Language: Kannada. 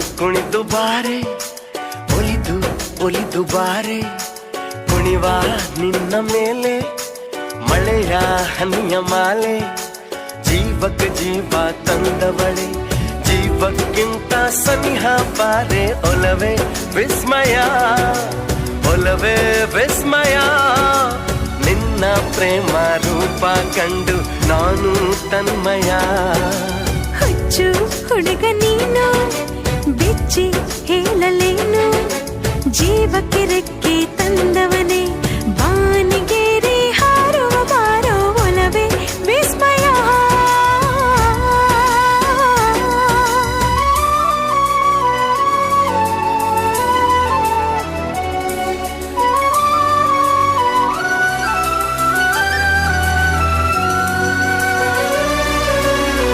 ಕುಣಿದು ಬಾರೆ, ಒಲಿದು ಒಲಿದು ಬಾರೆ. ಕುಣಿವ ನಿನ್ನ ಮೇಲೆ, ಮಳೆಯ ಹನಿಯ ಮಾಲೆ. ಜೀವಕ್ಕೆ ಜೀವ ತಂದವಳೆ, ಜೀವಕ್ಕಿಂತ ಸನಿಹ ಬಾರೆ. ಒಲವೆ ವಿಸ್ಮಯ ಒಲವೆ ವಿಸ್ಮಯ. ನಿನ್ನ ಪ್ರೇಮ ರೂಪ ಕಂಡು ನಾನು ತನ್ಮಯ. ಹುಚ್ಚು ಹುಡುಗ ನೀನು ಬಿಚ್ಚಿ ಹೇಳಲೇನು ಜೀವಕ್ಕೆ ರೆಕ್ಕೆ ತಂದವನೇ